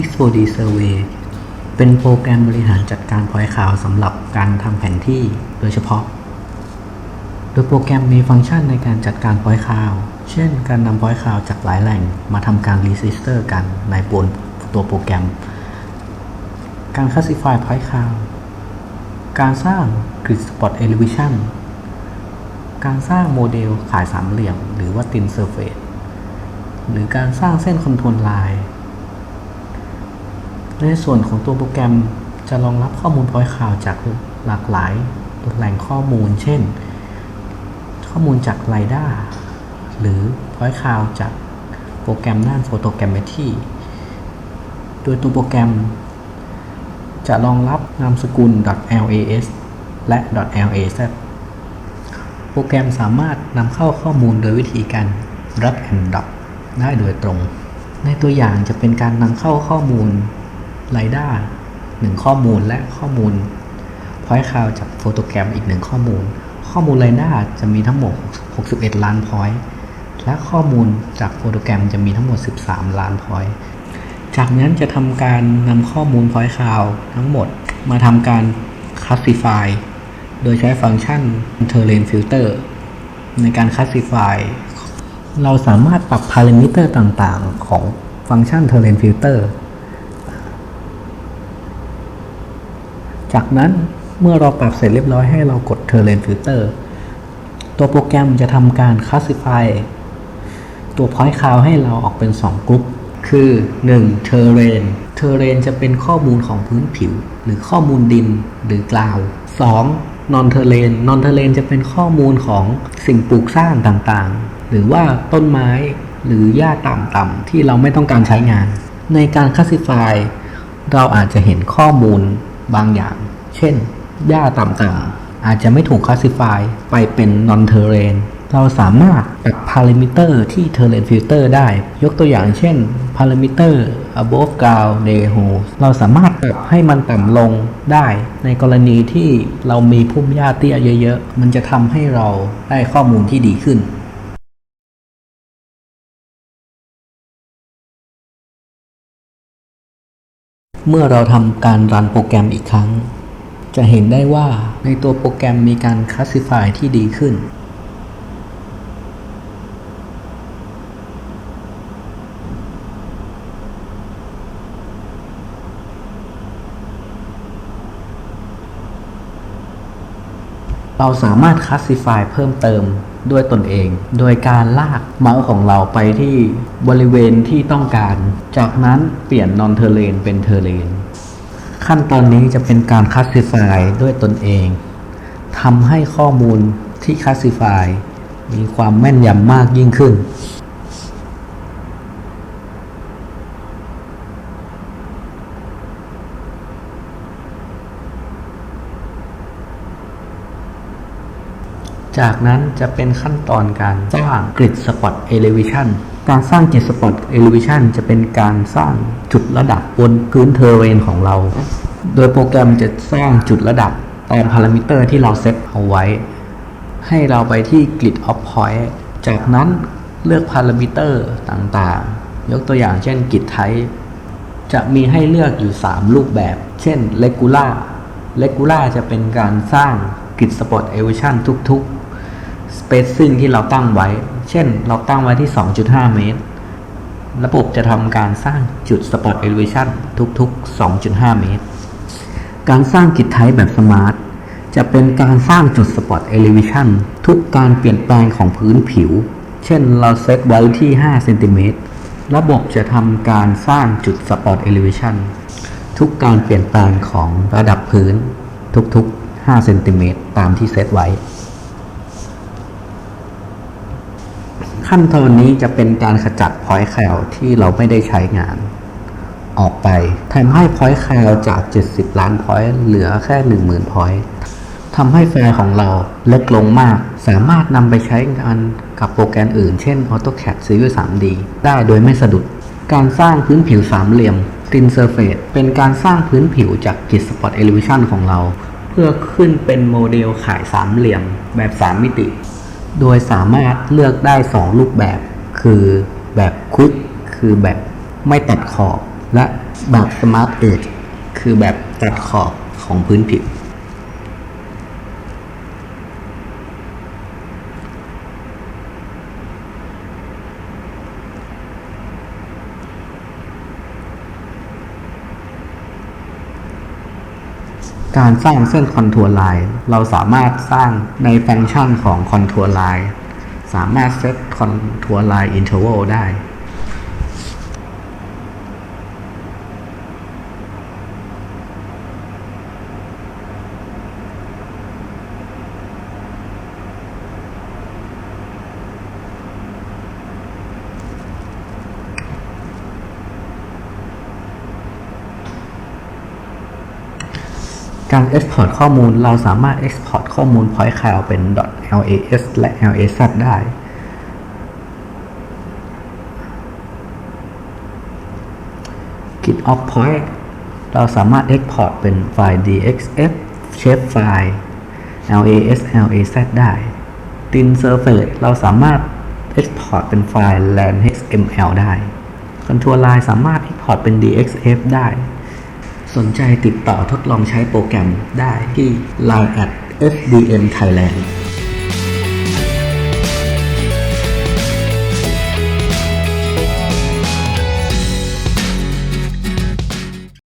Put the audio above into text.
Pixel D Survey เป็นโปรแกรมบริหารจัดการพอยต์ขาวสำหรับการทำแผนที่โดยเฉพาะ โดยโปรแกรมมีฟังก์ชันในการจัดการพอยต์คาว เช่น การนำพอยต์คาวจากหลายแหล่งมาทำการรีจิสเตอร์กันในบนตัวโปรแกรม การ classify point cloud การสร้าง grid spot elevation การสร้างโมเดลขายสามเหลี่ยม หรือว่า thin surface หรือการสร้างเส้นคอนโทรลไลน์ ในส่วนของตัวโปรแกรมจะรองรับข้อมูล point cloud จากหลากหลายแหล่งข้อมูล เช่น ข้อมูลจาก LiDAR หรือ point cloud จากโปรแกรมด้าน photogrammetry โดยตัวโปรแกรม จะรองรับนามสกุล .las และ .laz โปรแกรมสามารถนำเข้าข้อมูลโดยวิธีการ drag and drop ได้โดยตรง ในตัวอย่างจะเป็นการนำเข้าข้อมูล LiDAR หนึ่งข้อมูลและข้อมูล Point Cloud จากโฟโตแกรมอีกหนึ่งข้อมูล ข้อมูล LiDAR จะมีทั้งหมด 61 ล้าน point และข้อมูลจากโฟโตแกรมจะมีทั้งหมด 13 ล้าน point จากนั้นจะทำการนำข้อมูล point cloud ทั้งหมดมาทำการ classify โดยใช้ฟังก์ชัน terrain filter ในการ classify เราสามารถปรับ parameter ต่างๆ ของฟังก์ชัน terrain filter จากนั้นเมื่อเราปรับเสร็จเรียบร้อยให้เรากด terrain filter ตัวโปรแกรมจะทำการ classify ตัว point cloud ให้เราออกเป็น 2 กลุ่มคือ 1. terrain terrain จะเป็นข้อมูลของพื้นผิว หรือข้อมูลดินหรือกลาว 2. non terrain non terrain จะเป็นข้อมูลของสิ่งปลูกสร้างต่างๆ หรือว่าต้นไม้หรือหญ้าต่ำๆที่เราไม่ต้องการใช้งาน ในการ classify เราอาจจะเห็นข้อมูล บางอย่าง เช่น หญ้าต่ำๆอาจจะไม่ถูก classify ไปเป็น non terrain เราสามารถปรับ parameter ที่ terrain filter ได้ ยกตัวอย่างเช่น parameter above ground neighborhood เราสามารถปรับให้มันต่ำลงได้ ในกรณีที่เรามีพุ่มหญ้าเตี้ยเยอะ ๆ มันจะทำให้เราได้ข้อมูลที่ดีขึ้น เมื่อเราทำการรันโปรแกรมอีกครั้ง จะเห็นได้ว่าในตัวโปรแกรมมีการ classify ที่ดีขึ้น เราสามารถ classify เพิ่มเติม ด้วยตนเอง โดยการลากเมาส์ของเราไปที่บริเวณที่ต้องการ จากนั้นเปลี่ยนนอนเทเลนเป็นเทเลนขั้นตอนนี้จะเป็นการคัสซิฟายด้วยตนเองทำให้ข้อมูลที่คัสซิฟายมีความแม่นยำมากยิ่งขึ้น จากนั้นจะเป็นขั้นตอนการสร้าง Grid Spot Elevation การสร้าง Grid Spot Elevation จะเป็นการสร้างจุดระดับบนพื้นเทอร์เรนของเรา โดยโปรแกรมจะสร้างจุดระดับตามพารามิเตอร์ที่เราเซตเอาไว้ ให้เราไปที่ Grid of Point จากนั้นเลือกพารามิเตอร์ต่างๆ ยกตัวอย่างเช่น Grid Type จะมีให้เลือกอยู่ 3 รูปแบบ เช่น Regular Regular จะเป็นการสร้าง Grid Spot Elevation ทุก Spacing ที่เราตั้งไว้ เช่นเราตั้งไว้ที่ 2.5 เมตร ระบบจะทำการสร้างจุด Spot Elevation ทุกๆ 2.5 เมตร การสร้างกิจไทป์แบบสมาร์ทจะเป็นการสร้างจุด Spot Elevation ทุกการเปลี่ยนแปลงของพื้นผิว เช่นเราเซตไว้ที่ 5 เซนติเมตร ระบบจะทำการสร้างจุด Spot Elevation ทุกการเปลี่ยนแปลงของระดับพื้นทุกๆ 5 เซนติเมตรตามที่เซตไว้ ขั้นตอนนี้จะเป็นการขจัดพอยต์แคลที่เราไม่ได้ใช้งาน ออกไปทำให้พอยต์แคลจาก 70 ล้านพอยต์เหลือแค่ 10,000พอยต์ทำให้ไฟล์ของเราเล็กลงมาก สามารถนำไปใช้งานกับโปรแกรมอื่น เช่น AutoCAD Civil 3D ได้โดยไม่สะดุด การสร้างพื้นผิวสามเหลี่ยม Thin Surface เป็นการสร้างพื้นผิวจาก Grid Spot Elevation ของเรา เพื่อขึ้นเป็นโมเดลขายสามเหลี่ยมแบบ 3 มิติ โดยสามารถเลือกได้ 2 รูปแบบ คือแบบควิกคือแบบไม่ตัดขอบ และแบบสมาร์ทเอทคือแบบตัดขอบของพื้นผิว การสร้างเส้นคอนทัวร์ไลน์เราสามารถสร้างในฟังก์ชันของคอนทัวร์ไลน์สามารถเซตคอนทัวร์ไลน์อินเทอร์วลได้ การ Export ข้อมูลเราสามารถ Export ข้อมูล Point Cloud เป็น .las และ .laz ได้ Git of Point เราสามารถ Export เป็นไฟล์ dxf shape file las laz ได้ Thin Surface เราสามารถ Export เป็นไฟล์ lan xml ได้ Contour Line สามารถ Export เป็น dxf ได้ สนใจติดต่อทดลองใช้โปรแกรมได้ที่ Line at fdm Thailand